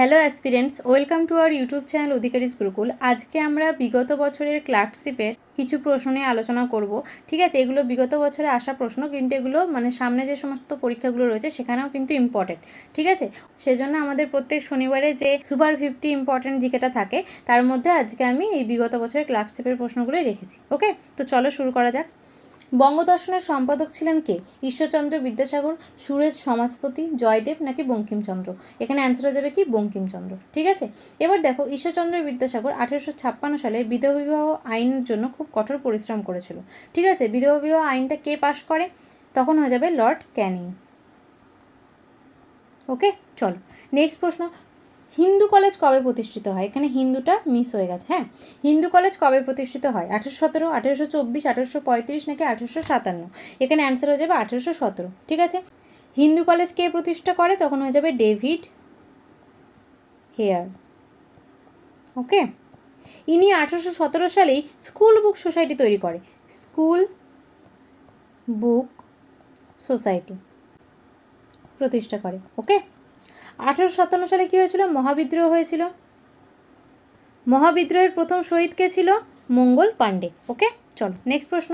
Hello aspirants welcome to our YouTube channel Adhikari's Gurukul আজকে আমরা বিগত বছরের ক্লার্কশিপের কিছু প্রশ্ন নিয়ে আলোচনা করব। ঠিক আছে, এগুলো বিগত বছরে আসা প্রশ্ন, কিন্তু এগুলো মানে সামনে যে সমস্ত পরীক্ষাগুলো রয়েছে, সেখানেও কিন্তু ইম্পর্টেন্ট ঠিক আছে? সেজন্য আমাদের প্রত্যেক শনিবারে যে সুপার ফিফটি ইম্পর্টেন্ট জিকেটা থাকে, তার মধ্যে আজকে আমি এই বিগত বছরের ক্লার্কশিপের প্রশ্নগুলোই রেখেছি। ওকে তো চলো শুরু করা যাক। বঙ্গদর্শনের সম্পাদক ছিলেন কে? ঈশ্বরচন্দ্র বিদ্যাসাগর, সুরেশ সমাজপতি, জয়দেব নাকি বঙ্কিমচন্দ্র? এখানে অ্যান্সার হয়ে যাবে কি? বঙ্কিমচন্দ্র। ঠিক আছে? এবার দেখো, ঈশ্বরচন্দ্র বিদ্যাসাগর আঠেরোশো ছাপ্পান্ন সালে বিধবা বিবাহ আইনের জন্য খুব কঠোর পরিশ্রম করেছিল। ঠিক আছে? বিধবা বিবাহ আইনটা কে পাশ করে? তখন হয়ে যাবে লর্ড ক্যানিং। ওকে? চলো। নেক্সট প্রশ্ন। হিন্দু কলেজ কবে প্রতিষ্ঠিত হয়? এখানে হিন্দুটা মিস হয়ে গেছে হ্যাঁ? হিন্দু কলেজ কবে প্রতিষ্ঠিত হয়? আঠেরোশো সতেরো, আঠেরোশো চব্বিশ, আঠেরোশো পঁয়ত্রিশ নাকি আঠেরোশো সাতান্ন? এখানে অ্যান্সার হয়ে যাবে আঠেরোশো সতেরো, ঠিক আছে? হিন্দু কলেজ কে প্রতিষ্ঠা করে? তখন হয়ে যাবে ডেভিড হেয়ার, ওকে? ইনি আঠেরোশো সতেরো সালেই স্কুল বুক সোসাইটি তৈরি করে, স্কুল বুক সোসাইটি প্রতিষ্ঠা করে, ওকে? আঠারোশো সাতান্ন সালে কী হয়েছিল? মহাবিদ্রোহ হয়েছিল। মহাবিদ্রোহের প্রথম শহীদ কে ছিল? মঙ্গল পাণ্ডে। ওকে? চলো নেক্সট প্রশ্ন।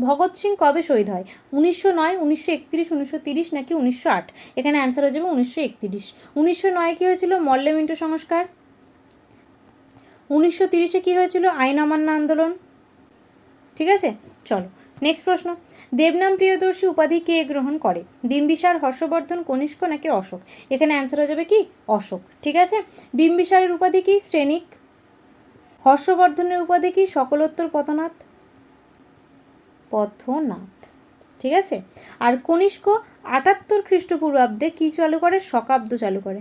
ভগৎ সিং কবে শহীদ হয়? উনিশশো নয়, উনিশশো একত্রিশ, উনিশশো তিরিশ নাকি উনিশশো আট? এখানে অ্যান্সার হয়ে যাবে উনিশশো একত্রিশ। উনিশশো নয় কী হয়েছিল? মল্লেমিন্টো সংস্কার। উনিশশো তিরিশে কী হয়েছিল? আইন অমান্য আন্দোলন। ঠিক আছে? চলো নেক্সট প্রশ্ন। দেবনাম প্রিয়দর্শী উপাধি কে গ্রহণ করে? বিম্বিসার, হর্ষবর্ধন, কনিষ্ক নাকি অশোক? এখানে অ্যান্সার হয়ে যাবে কি? অশোক। ঠিক আছে? বিম্বিসারের উপাধি কি? শ্রেণিক। হর্ষবর্ধনের উপাধি কি? সকলোত্তর পথনাথ। পথনাথ। ঠিক আছে? আর কনিষ্ক আটাত্তর খ্রিস্টপূর্বাব্দে কি চালু করে? শকাব্দ চালু করে।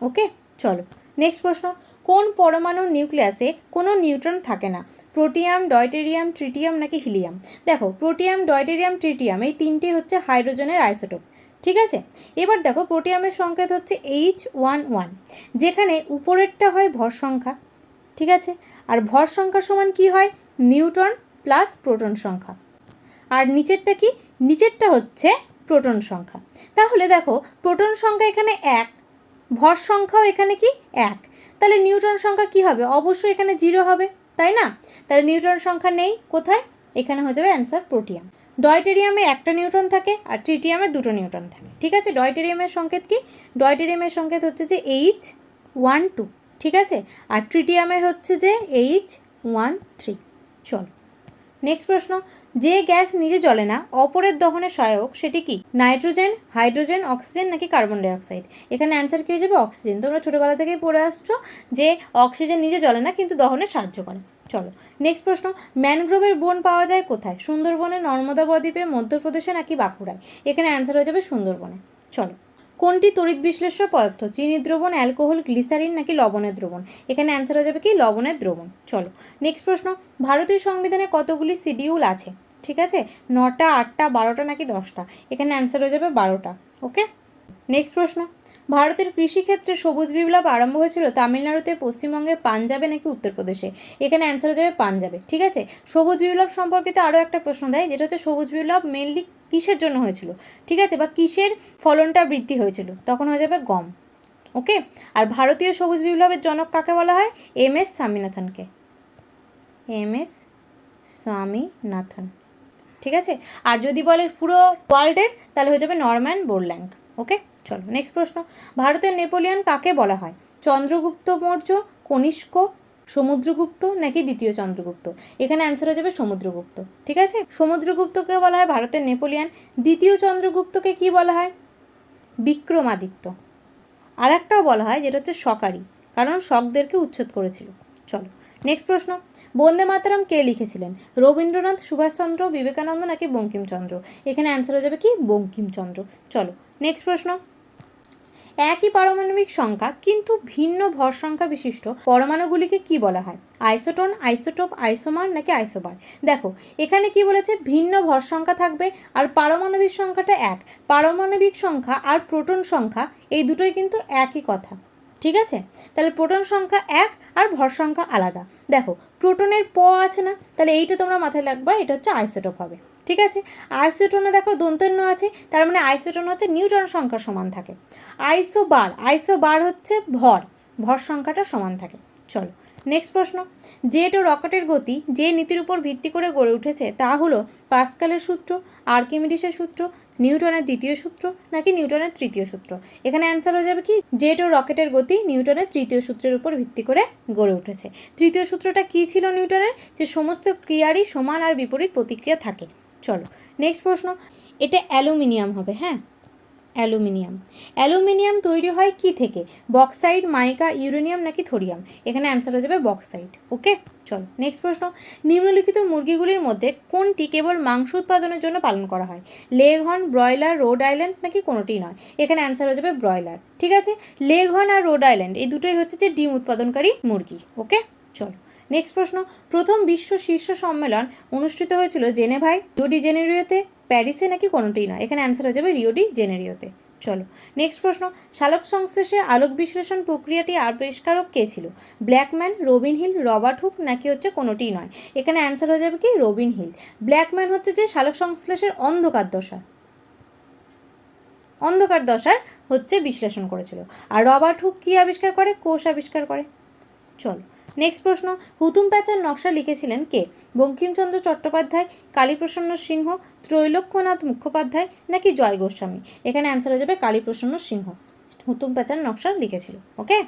ওকে? চলো। নেক্সট প্রশ্ন। কোন পরমাণুর নিউক্লিয়াসে কোনো নিউট্রন থাকে না? প্রোটিয়াম, ডয়টেরিয়াম, ট্রিটিয়াম নাকি হিলিয়াম? দেখো, প্রোটিয়াম, ডয়টেরিয়াম, ট্রিটিয়াম এই তিনটি হচ্ছে হাইড্রোজেনের আইসোটোপ, ঠিক আছে? এবার দেখো, প্রোটিয়ামের সংকেত হচ্ছে এইচ ওয়ান ওয়ান যেখানে উপরেরটা হয় ভর সংখ্যা, ঠিক আছে? আর ভর সংখ্যা সমান কি হয়? নিউটন প্লাস প্রোটন সংখ্যা। আর নিচেরটা কি? নিচেরটা হচ্ছে প্রোটন সংখ্যা। তাহলে দেখো, প্রোটন সংখ্যা এখানে এক, ভর সংখ্যাও এখানে কি? এক। তাহলে নিউটন সংখ্যা কি হবে? অবশ্যই এখানে জিরো হবে। তাই না? তাহলে নিউট্রন সংখ্যা নেই, কোথায়? এখানে হয়ে যাবে অ্যান্সার প্রোটিয়াম। ডয়টেরিয়ামে একটা নিউট্রন থাকে আর ট্রিটিয়ামে দুটো নিউট্রন থাকে। ঠিক আছে? ডয়টেরিয়ামের সংকেত কি? ডয়টেরিয়ামের সংকেত হচ্ছে যে এইচ ওয়ান টু ঠিক আছে? আর ট্রিটিয়ামের হচ্ছে যে এইচ ওয়ান থ্রি চলো নেক্সট প্রশ্ন। যে গ্যাস নিজে জ্বলে না, অপরের দহনে সহায়ক, সেটি কি? নাইট্রোজেন, হাইড্রোজেন, অক্সিজেন নাকি কার্বন ডাইঅক্সাইড? এখানে অ্যান্সার কী হয়ে যাবে? অক্সিজেন। তোমরা ছোটোবেলা থেকেই পড়ে আসছো যে অক্সিজেন নিজে জ্বলে না, কিন্তু দহনে সাহায্য করে। চলো নেক্সট প্রশ্ন। ম্যানগ্রোভের বন পাওয়া যায় কোথায়? সুন্দরবনে, নর্মদা বদ্বীপে, মধ্যপ্রদেশে নাকি বাঁকুড়ায়? এখানে অ্যান্সার হয়ে যাবে সুন্দরবনে। চলো কোনটি তড়িৎ বিশ্লেষ্য পদার্থ? চিনি দ্রবণ, অ্যালকোহল, গ্লিসারিন নাকি লবণের দ্রবণ? এখানে অ্যান্সার হয়ে যাবে কি? লবণের দ্রবণ। চলো নেক্সট প্রশ্ন। ভারতীয় সংবিধানে কতগুলি শিডিউল আছে? ঠিক আছে? নটা, আটটা, বারোটা নাকি দশটা? এখানে অ্যান্সার হয়ে যাবে বারোটা ওকে নেক্সট প্রশ্ন। ভারতের কৃষিক্ষেত্রে সবুজ বিপ্লব আরম্ভ হয়েছিল তামিলনাড়ুতে, পশ্চিমবঙ্গে, পাঞ্জাবে নাকি উত্তরপ্রদেশে? এখানে অ্যান্সার হয়ে যাবে পাঞ্জাবে, ঠিক আছে? সবুজ বিপ্লব সম্পর্কিত আরও একটা প্রশ্ন দেয়, যেটা হচ্ছে সবুজ বিপ্লব মেনলি কিসের জন্য হয়েছিল? ঠিক আছে, বা কিসের ফলনটা বৃদ্ধি হয়েছিল? তখন হয়ে যাবে গম। ওকে? আর ভারতীয় সবুজ বিপ্লবের জনক কাকে বলা হয়? M S স্বামীনাথনকে। M S Swaminathan. ঠিক আছে? আর যদি বলে পুরো ওয়ার্ল্ডের, তাহলে হয়ে যাবে নরম্যান বোরল্যাঙ্ক। ওকে? চলো নেক্সট প্রশ্ন। ভারতের নেপোলিয়ন কাকে বলা হয়? চন্দ্রগুপ্ত মৌর্য, কনিষ্ক সমুদ্রগুপ্ত নাকি দ্বিতীয় চন্দ্রগুপ্ত? এখানে অ্যান্সার হয়ে যাবে সমুদ্রগুপ্ত, ঠিক আছে? সমুদ্রগুপ্তকে বলা হয় ভারতের নেপোলিয়ান। দ্বিতীয় চন্দ্রগুপ্তকে কি বলা হয়? বিক্রমাদিত্য। আর একটাও বলা হয়, যেটা হচ্ছে শকারি কারণ শকদেরকে উচ্ছেদ করেছিল। চলো নেক্সট প্রশ্ন। বন্দে মাতারাম কে লিখেছিলেন? রবীন্দ্রনাথ, সুভাষচন্দ্র, বিবেকানন্দ নাকি বঙ্কিমচন্দ্র? এখানে অ্যান্সার হয়ে যাবে কি? বঙ্কিমচন্দ্র। চলো নেক্সট প্রশ্ন। একই পারমাণবিক সংখ্যা, কিন্তু ভিন্ন ভর সংখ্যা বিশিষ্ট পরমাণুগুলিকে কি বলা হয়? আইসোটোন, আইসোটোপ, আইসোমার নাকি আইসোবার? দেখো, এখানে কি বলেছে, ভিন্ন ভর সংখ্যা থাকবে আর পারমাণবিক সংখ্যাটা এক। পারমাণবিক সংখ্যা আর প্রোটন সংখ্যা, এই দুটোই কিন্তু একই কথা। ঠিক আছে? তাহলে প্রোটন সংখ্যা এক আর ভর সংখ্যা আলাদা। দেখো, প্রোটনের প আছে না? তাহলে এইটা তোমরা মাথায় রাখবা, এটা হচ্ছে আইসোটোপ হবে। ঠিক আছে? আইসোটোনে দেখো দন্তন্য আছে, তার মানে আইসোটোন হচ্ছে নিউটন সংখ্যা সমান থাকে। আইসো বার আইসো বার হচ্ছে ভর ভর সংখ্যাটা সমান থাকে। চলো নেক্সট প্রশ্ন। জেট ও রকেটের গতি, যে নীতির উপর ভিত্তি করে গড়ে উঠেছে, তা হলো পাস্কালের সূত্র, আর্কিমিডিসের সূত্র, নিউটনের দ্বিতীয় সূত্র, নাকি নিউটনের তৃতীয় সূত্র? এখানে অ্যান্সার হয়ে যাবে কি? জেট ও রকেটের গতি, নিউটনের তৃতীয় সূত্রের উপর ভিত্তি করে গড়ে উঠেছে। তৃতীয় সূত্রটা কী ছিল নিউটনের? যে সমস্ত ক্রিয়ারই সমান আর বিপরীত প্রতিক্রিয়া থাকে। চলো নেক্সট প্রশ্ন, এটা অ্যালুমিনিয়াম হবে হ্যাঁ? অ্যালুমিনিয়াম। অ্যালুমিনিয়াম তৈরি হয় কি থেকে? বক্সাইড, মাইকা, ইউরেনিয়াম নাকি থোরিয়াম? এখানে অ্যান্সার হয়ে যাবে বক্সাইড ওকে চলো নেক্সট প্রশ্ন, নিম্নলিখিত মুরগিগুলির মধ্যে কোনটি কেবল মাংস উৎপাদনের জন্য পালন করা হয়? লেগহর্ন ব্রয়লার, রোড আইল্যান্ড নাকি কোনোটিই নয়? এখানে অ্যান্সার হয়ে যাবে ব্রয়লার, ঠিক আছে? লেগহর্ন আর রোড আইল্যান্ড, এই দুটোই হচ্ছে যে ডিম উৎপাদনকারী মুরগি ওকে চলো নেক্সট প্রশ্ন, প্রথম বিশ্ব শীর্ষ সম্মেলন অনুষ্ঠিত হয়েছিল জেনেভাই রিও ডি জেনেরিওতে, প্যারিসে নাকি কোনোটিই নয়? এখানে অ্যান্সার হয়ে যাবে রিও ডি জেনেরিওতে। চলো নেক্সট প্রশ্ন, শালক সংশ্লেষে আলোক বিশ্লেষণ প্রক্রিয়াটি আবিষ্কারক কে ছিল? Blackman, Robin Hill, Robert Hooke নাকি হচ্ছে কোনোটিই নয়? এখানে অ্যান্সার হয়ে যাবে কি? রবিন হিল। ব্ল্যাকম্যান হচ্ছে যে শালক সংশ্লেষের অন্ধকার দশা। অন্ধকার দশার হচ্ছে বিশ্লেষণ করেছিল। আর রবার্ট হুক কী আবিষ্কার করে? কোষ আবিষ্কার করে। চলো নেক্সট প্রশ্ন, হুতুম প্যাচার নকশা লিখেছিলেন কে? বঙ্কিমচন্দ্র চট্টোপাধ্যায়, কালীপ্রসন্ন সিংহ ত্রৈলক্ষ্যনাথ মুখোপাধ্যায় নাকি জয় গোস্বামী? এখানে অ্যান্সার হয়ে যাবে কালীপ্রসন্ন সিংহ। হুতুম প্যাচার নকশা লিখেছিল ওকে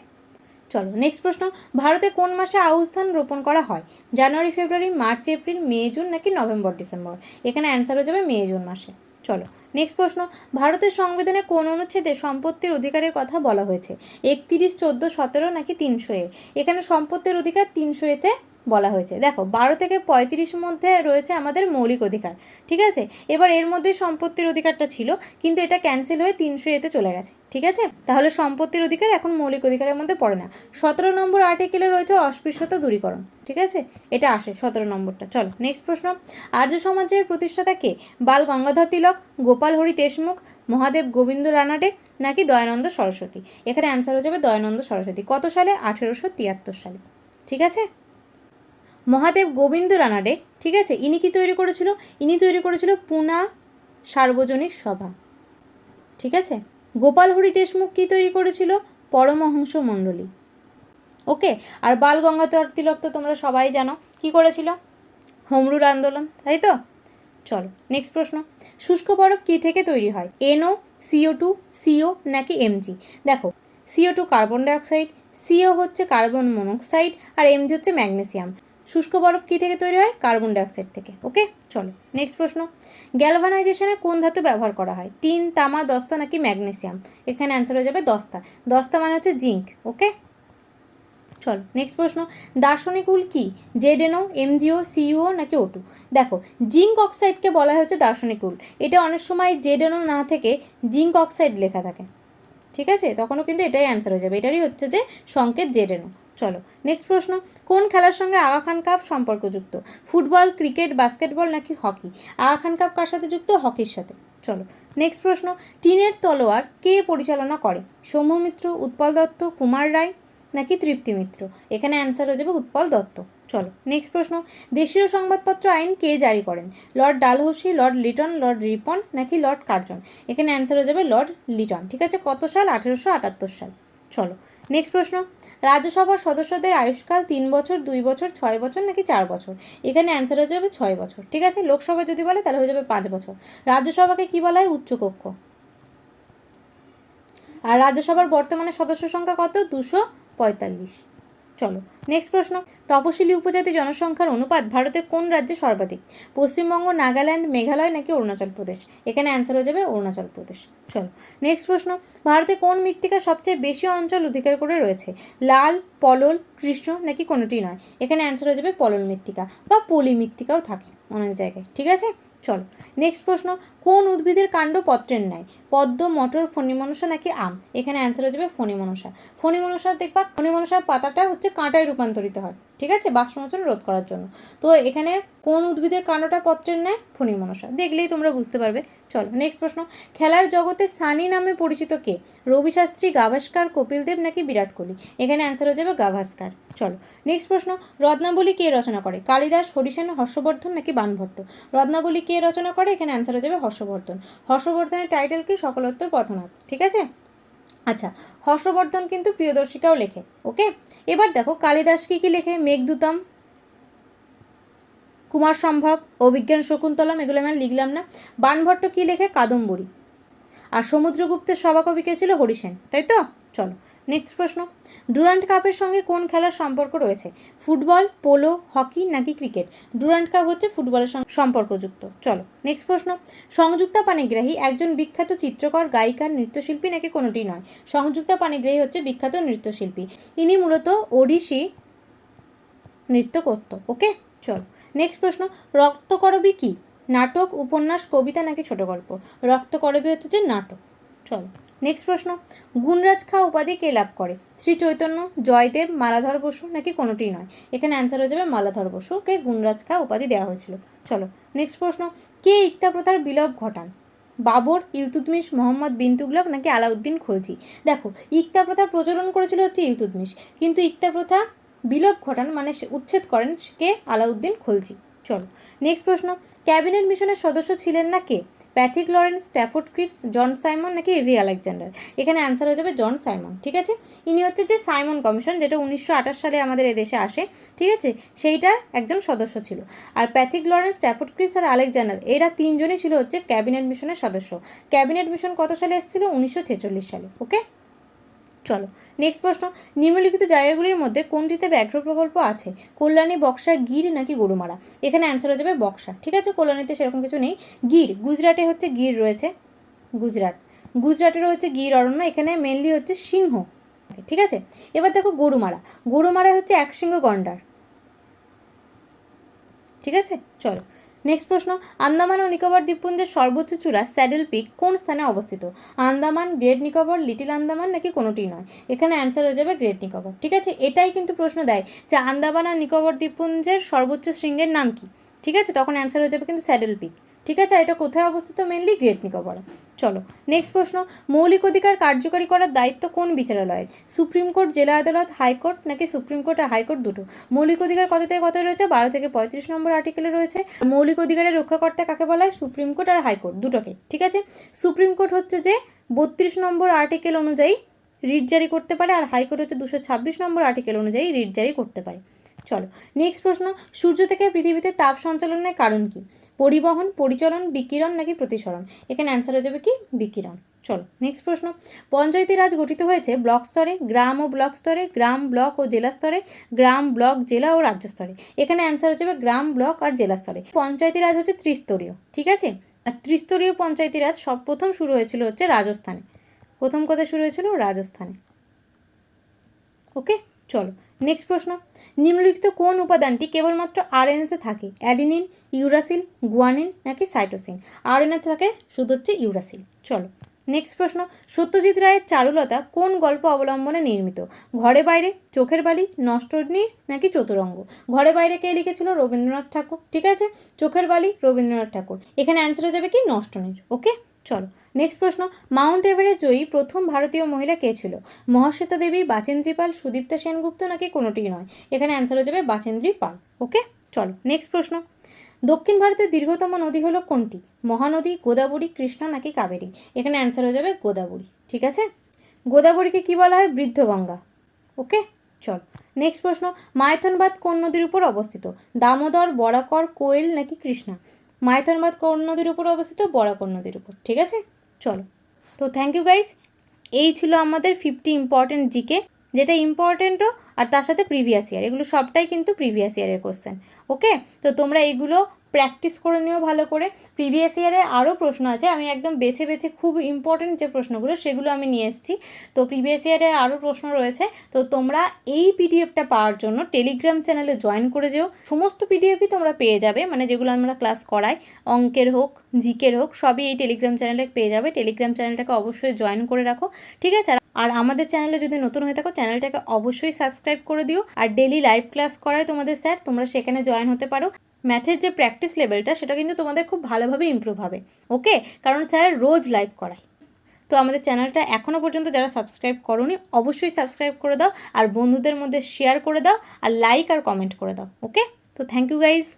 চলো নেক্সট প্রশ্ন, ভারতে কোন মাসে আউশ ধান রোপণ করা হয়? January, February, March, April, May, June নাকি নভেম্বর, ডিসেম্বর? এখানে অ্যান্সার হয়ে যাবে মে, জুন মাসে। চলো নেক্সট প্রশ্ন। ভারতের সংবিধানে কোন অনুচ্ছেদে সম্পত্তির অধিকারের কথা বলা হয়েছে? একত্রিশ, চোদ্দ, সতেরো নাকি তিনশো এ? এখানে সম্পত্তির অধিকার তিনশো এতে বলা হয়েছে। দেখো, বারো থেকে পঁয়ত্রিশের মধ্যে রয়েছে আমাদের মৌলিক অধিকার, ঠিক আছে? এবার এর মধ্যে সম্পত্তির অধিকারটা ছিল, কিন্তু এটা ক্যান্সেল হয়ে তিনশো এতে চলে গেছে, ঠিক আছে? তাহলে সম্পত্তির অধিকার এখন মৌলিক অধিকারের মধ্যে পড়ে না। সতেরো নম্বর আর্টিকেলে রয়েছে অস্পৃশ্যতা দূরীকরণ, ঠিক আছে? এটা আসে সতেরো নম্বরটা, চলো নেক্সট প্রশ্ন। আর্য সমাজের প্রতিষ্ঠাতা কে? বাল গঙ্গাধর তিলক, গোপাল হরি দেশমুখ, মহাদেব গোবিন্দ রানাডে, নাকি দয়ানন্দ সরস্বতী? এখানে অ্যান্সার হয়ে যাবে দয়ানন্দ সরস্বতী। কত সালে? আঠেরোশো তিয়াত্তর সালে, ঠিক আছে? মহাদেব গোবিন্দ রানাডে, ঠিক আছে? ইনি কি তৈরি করেছিল? ইনি তৈরি করেছিল পুনা সার্বজনিক সভা, ঠিক আছে? গোপাল হরি দেশমুখ কি তৈরি করেছিল? পরমহংস মণ্ডলী। ওকে? আর বাল গঙ্গাধর তিলক তো তোমরা সবাই জানো, কি করেছিল? হোমরুল আন্দোলন, তাই তো? চলো নেক্সট প্রশ্ন। শুষ্ক বরফ কী থেকে তৈরি হয়? এনও সিও টু সিও নাকি এমজি দেখো CO two carbon dioxide CO হচ্ছে কার্বন মনোক্সাইড আর এমজি হচ্ছে ম্যাগনেসিয়াম শুষ্ক বরফ কী থেকে তৈরি হয়? কার্বন ডাইঅক্সাইড থেকে। ওকে? চলো নেক্সট প্রশ্ন। গ্যালভানাইজেশনে কোন ধাতু ব্যবহার করা হয়? টিন, তামা, দস্তা নাকি ম্যাগনেসিয়াম? এখানে অ্যান্সার হয়ে যাবে দস্তা। দস্তা মানে হচ্ছে জিঙ্ক, ওকে? চলো নেক্সট প্রশ্ন। দার্শনিক উল কি? জেডেনও এমজিও, সিইও নাকি ওটু? দেখো, জিঙ্ক অক্সাইডকে বলা হচ্ছে দার্শনিক উল। এটা অনেক সময় জেডেনও না থেকে জিঙ্ক অক্সাইড লেখা থাকে। ঠিক আছে? তখনও কিন্তু এটাই অ্যান্সার হয়ে যাবে। এটারই হচ্ছে যে সংকেত জেডেনও চলো নেক্সট প্রশ্ন, কোন খেলার সঙ্গে আগা খান কাপ সম্পর্কযুক্ত? ফুটবল, ক্রিকেট বাস্কেটবল নাকি হকি আগা খান কাপ কার সাথে যুক্ত? হকির সাথে। চলো নেক্সট প্রশ্ন, টিনের তলোয়ার কে পরিচালনা করে? সৌম্য মিত্র, উৎপল দত্ত, কুমার রায় নাকি তৃপ্তি মিত্র? এখানে অ্যান্সার হয়ে যাবে উৎপল দত্ত। চলো নেক্সট প্রশ্ন, দেশীয় সংবাদপত্র আইন কে জারি করেন? Lord Dalhousie, Lord Lytton, Lord Ripon নাকি লর্ড কার্জন? এখানে অ্যান্সার হয়ে যাবে লর্ড লিটন। ঠিক আছে, কত সাল? আঠেরোশো আটাত্তর সাল। চলো নেক্সট প্রশ্ন রাজ্যসভার সদস্যদের আয়ুষ্কাল তিন বছর, দুই বছর, ছয় বছর নাকি চার বছর? এখানে অ্যান্সার হয়ে যাবে ছয় বছর। ঠিক আছে? লোকসভা যদি বলে, তাহলে হয়ে যাবে পাঁচ বছর। রাজ্যসভাকে কি বলা হয়? উচ্চকক্ষ। আর রাজ্যসভার বর্তমানে সদস্য সংখ্যা কত? দুশো পঁয়তাল্লিশ। চলো নেক্সট প্রশ্ন। তপশিলি উপজাতি জনসংখ্যার অনুপাত ভারতে কোন রাজ্যে সর্বাধিক? পশ্চিমবঙ্গ, নাগাল্যান্ড, মেঘালয় নাকি অরুণাচল প্রদেশ? এখানে অ্যান্সার হয়ে যাবে অরুণাচল প্রদেশ। চলো নেক্সট প্রশ্ন। ভারতে কোন মৃত্তিকা সবচেয়ে বেশি অঞ্চল অধিকার করে রয়েছে? লাল, পলল, কৃষ্ণ নাকি কোনোটি নয়? এখানে অ্যান্সার হয়ে যাবে পলল মৃত্তিকা বা পলি মৃত্তিকাও থাকে অনেক জায়গায়, ঠিক আছে? চলো নেক্সট প্রশ্ন, কোন উদ্ভিদের কাণ্ড পত্রের ন্যায়? পদ্ম, মটর, ফণিমনসা নাকি আম? এখানে অ্যান্সার হয়ে যাবে ফণিমনসা। ফণিমনসা দেখবা, ফণিমনসার পাতাটা হচ্ছে কাঁটায় রূপান্তরিত হয়, ঠিক আছে? বাষ্পমোচন রোধ করার জন্য। তো এখানে কোন উদ্ভিদের কাণ্ডটা পত্রের নেয় ন্যায়? ফণিমনসা। দেখলেই তোমরা বুঝতে পারবে চলো নেক্সট প্রশ্ন। খেলার জগতে সানি নামে পরিচিত কে? রবি শাস্ত্রী, গাভাস্কার, কপিল দেব নাকি বিরাট কোহলি? এখানে অ্যান্সার হয়ে যাবে গাভাস্কার। চলো নেক্সট প্রশ্ন। রত্নাবলী কে রচনা করে? কালিদাস হরিসেন হর্ষবর্ধন নাকি বানভট্ট? রত্নাবলী কে রচনা করে? এখানে অ্যান্সার হয়ে যাবে হর্ষবর্ধন। হর্ষবর্ধনের টাইটেল কি? সকলোত্তর পথনাথ, ঠিক আছে? আচ্ছা হর্ষবর্ধন কিন্তু প্রিয়দর্শিকাও লেখে ওকে এবার দেখো, কালিদাস কি কি লেখে? মেঘদূতম কুমার সম্ভব অভিজ্ঞান শকুন্তলম, এগুলো আমি লিখলাম না। বানভট্ট কি লেখে? কাদম্বরী। আর সমুদ্রগুপ্তের সভাকবি কে ছিল? হরিসেন তাই তো? চলো নেক্সট প্রশ্ন। ডুরান্ট কাপের সঙ্গে কোন খেলার সম্পর্ক রয়েছে? ফুটবল, পোলো, হকি নাকি ক্রিকেট? ডুরান্ট কাপ হচ্ছে ফুটবলের সঙ্গে সম্পর্কযুক্ত। চলো নেক্সট প্রশ্ন। সংযুক্তা পানিগ্রাহী একজন বিখ্যাত চিত্রকর, গায়িকা, নৃত্যশিল্পী নাকি কোনোটি নয়? সংযুক্তা পানিগ্রাহী হচ্ছে বিখ্যাত নৃত্যশিল্পী। ইনি মূলত ওড়িশি নৃত্য করত ওকে? চলো নেক্সট প্রশ্ন, রক্তকরবী কি? নাটক, উপন্যাস, কবিতা নাকি ছোট গল্প? রক্তকরবী হচ্ছে যে নাটক। চলো নেক্সট প্রশ্ন, গুণরাজ খা উপাধি কে লাভ করে? শ্রী চৈতন্য, জয়দেব, মালাধর বসু নাকি কোনোটি নয়? এখানে অ্যান্সার হয়ে যাবে মালাধর বসুকে গুণরাজ খা উপাধি দেওয়া হয়েছিল। চলো নেক্সট প্রশ্ন, কে ইকতা প্রথার বিলোপ ঘটান? বাবর, ইলতুতমিশ, মোহাম্মদ বিন তুগলক নাকি আলাউদ্দিন খলজি? দেখো, ইকতা প্রথা প্রচলন করেছিল হচ্ছে ইলতুতমিশ। কিন্তু ইকতা প্রথা বিলোপ ঘটান মানে উচ্ছেদ করেন কে? আলাউদ্দিন খলজি। চলো নেক্সট প্রশ্ন। ক্যাবিনেট মিশনের সদস্য ছিলেন না কে? Pethick Lawrence, Stafford Cripps, John Simon নাকি এভি আলেকজান্ডার? এখানে অ্যান্সার হয়ে যাবে জন সাইমন, ঠিক আছে? ইনি হচ্ছে যে সাইমন কমিশন, যেটা উনিশশো আঠাশ সালে আমাদের এদেশে আসে, ঠিক আছে? সেইটার একজন সদস্য ছিল। আর প্যাথিক লরেন্স, স্ট্যাফোর্ড ক্রিপস আর আলেকজান্ডার, এরা তিনজনই ছিল হচ্ছে ক্যাবিনেট মিশনের সদস্য। ক্যাবিনেট মিশন কত সালে এসেছিল? উনিশশো ছেচল্লিশ সালে ওকে চলো নেক্সট প্রশ্ন, নিম্নলিখিত জায়গাগুলির মধ্যে কোনটিতে ব্যাঘ্র প্রকল্প আছে? কল্যাণী, বক্সা, গির নাকি গরুমারা? এখানে অ্যান্সার হয়ে যাবে বক্সা। ঠিক আছে, কল্যাণীতে সেরকম কিছু নেই। গির, গুজরাটে হচ্ছে গির রয়েছে। গুজরাট। গুজরাটে রয়েছে গির, অরণ্য, এখানে মেনলি হচ্ছে সিংহ। ঠিক আছে? এবার দেখো গরুমারা। গরুমারা হচ্ছে একশৃঙ্গ গন্ডার। ঠিক আছে? চলো। নেক্সট প্রশ্ন, আন্দামান ও নিকোবর দ্বীপপুঞ্জের সর্বোচ্চ চূড়া স্যাডেল পিক কোন স্থানে অবস্থিত? আন্দামান, গ্রেট নিকোবর, লিটিল আন্দামান নাকি কোনোটি নয়? এখানে অ্যান্সার হয়ে যাবে গ্রেট নিকোবর। ঠিক আছে? এটাই কিন্তু প্রশ্ন দেয় যে আন্দামান আর নিকোবর দ্বীপপুঞ্জের সর্বোচ্চ শৃঙ্গের নাম কি? ঠিক আছে? তখন অ্যান্সার হয়ে যাবে কিন্তু স্যাডেল পিক। ঠিক আছে? এটা কোথায় অবস্থিত? Mainly great Nicobar. চলো নেক্সট প্রশ্ন, মৌলিক অধিকার কার্যকরী করার দায়িত্ব কোন বিচারালয়ের? সুপ্রিম কোর্ট, জেলা আদালত, হাইকোর্ট নাকি সুপ্রিম কোর্ট আর হাইকোর্ট দুটো? মৌলিক অধিকার কত থেকে কত রয়েছে? বারো থেকে পঁয়ত্রিশ নম্বর আর্টিকেলে রয়েছে। মৌলিক অধিকারের রক্ষাকর্তা কাকে বলা হয়? সুপ্রিম কোর্ট আর হাইকোর্ট দুটোকে, ঠিক আছে? সুপ্রিম কোর্ট হচ্ছে যে বত্রিশ নম্বর আর্টিকেল অনুযায়ী রিট জারি করতে পারে আর হাইকোর্ট হচ্ছে দুশো ছাব্বিশ নম্বর আর্টিকেল অনুযায়ী রিট জারি করতে পারে। চলো নেক্সট প্রশ্ন, সূর্য থেকে পৃথিবীতে তাপ সঞ্চালনের কারণ কি? পরিবহন, পরিচলন, বিকিরণ নাকি প্রতিসরণ? এখানে অ্যান্সার হয়ে যাবে কি? বিকিরণ। চলো নেক্সট প্রশ্ন। পঞ্চায়েতি রাজ গঠিত হয়েছে ব্লক স্তরে, গ্রাম ও ব্লক স্তরে, গ্রাম, ব্লক ও জেলা স্তরে, গ্রাম, ব্লক, জেলা ও রাজ্য স্তরে। এখানে অ্যান্সার হচ্ছে গ্রাম, ব্লক আর জেলা স্তরে। পঞ্চায়েতি রাজ হচ্ছে ত্রিস্তরীয়, ঠিক আছে? আর ত্রিস্তরীয় পঞ্চায়েতি রাজ সব প্রথম শুরু হয়েছিল হচ্ছে রাজস্থানে। প্রথম কথা শুরু হয়েছিল? রাজস্থানে। ওকে চলো নেক্সট প্রশ্ন, নিম্নলিখিত কোন উপাদানটি কেবলমাত্র আরএনএতে থাকে? অ্যাডিনিন ইউরাসিল গুয়ানিন নাকি সাইটোসিন আরএনএতে থাকে, শুধু হচ্ছে ইউরাসিল চলো নেক্সট প্রশ্ন, সত্যজিৎ রায়ের চারুলতা কোন গল্প অবলম্বনে নির্মিত? ঘরে বাইরে, চোখের বালি নষ্টনীর নাকি চতুরঙ্গ? ঘরে বাইরে কে লিখেছিল? রবীন্দ্রনাথ ঠাকুর। ঠিক আছে? চোখের বালি, রবীন্দ্রনাথ ঠাকুর। এখানে অ্যান্সার হয়ে যাবে কি? নষ্টনীর ওকে চলো নেক্সট প্রশ্ন, মাউন্ট এভারেস্ট জয়ী প্রথম ভারতীয় মহিলা কে ছিল? মহাশ্বেতা দেবী, বাচেন্দ্রী পাল, সুদীপ্তা সেনগুপ্ত নাকি কোনোটিই নয়? এখানে অ্যান্সার হয়ে যাবে বাচেন্দ্রী পাল ওকে চলো নেক্সট প্রশ্ন। দক্ষিণ ভারতের দীর্ঘতম নদী হলো কোনটি? মহানদী, গোদাবরী, কৃষ্ণা নাকি কাবেরী? এখানে অ্যান্সার হয়ে যাবে গোদাবরী, ঠিক আছে? গোদাবরীকে কি বলা হয়? বৃদ্ধ গঙ্গা ওকে চল নেক্সট প্রশ্ন, মাইথনবাদ কোন নদীর উপর অবস্থিত? দামোদর, বরাকর, কোয়েল নাকি কৃষ্ণা? মাইথনবাদ কোন নদীর উপর অবস্থিত? বরাকর নদীর উপর, ঠিক আছে? চলো। তো থ্যাংক ইউ গাইস এই ছিল আমাদের ফিফটি ইম্পর্টেন্ট জিকে যেটা ইম্পর্টেন্টও আর তার সাথে প্রিভিয়াস ইয়ার এগুলো সবটাই কিন্তু প্রিভিয়াস ইয়ারের কোশ্চেন ওকে তো তোমরা এগুলো প্র্যাকটিস করে নিও ভালো করে। প্রিভিয়াস ইয়ারে আরও প্রশ্ন আছে, আমি একদম বেছে বেছে খুব ইম্পর্টেন্ট যে প্রশ্নগুলো, সেগুলো আমি নিয়ে এসেছি। তো প্রিভিয়াস ইয়ারে আরও প্রশ্ন রয়েছে, তো তোমরা এই পিডিএফটা পাওয়ার জন্য টেলিগ্রাম চ্যানেলে জয়েন করে যেও। সমস্ত পিডিএফই তোমরা পেয়ে যাবে মানে যেগুলো আমরা ক্লাস করাই, অঙ্কের হোক, জিকের হোক, সবই এই টেলিগ্রাম চ্যানেলে পেয়ে যাবে। টেলিগ্রাম চ্যানেলটাকে অবশ্যই জয়েন করে রাখো, ঠিক আছে? আর আমাদের চ্যানেলে যদি নতুন হয়ে থাকো চ্যানেলটাকে অবশ্যই সাবস্ক্রাইব করে দিও। আর ডেলি লাইভ ক্লাস করায় তোমাদের স্যার তোমরা সেখানে জয়েন হতে পারো। ম্যাথের যে প্র্যাকটিস লেভেলটা সেটা কিন্তু তোমাদের খুব ভালোভাবে ইম্প্রুভ হবে ওকে কারণ স্যার রোজ লাইভ করায়। তো আমাদের চ্যানেলটা এখনও পর্যন্ত যারা সাবস্ক্রাইব করনি, অবশ্যই সাবস্ক্রাইব করে দাও, আর বন্ধুদের মধ্যে শেয়ার করে দাও, আর লাইক আর কমেন্ট করে দাও ওকে তো থ্যাংক ইউ গাইজ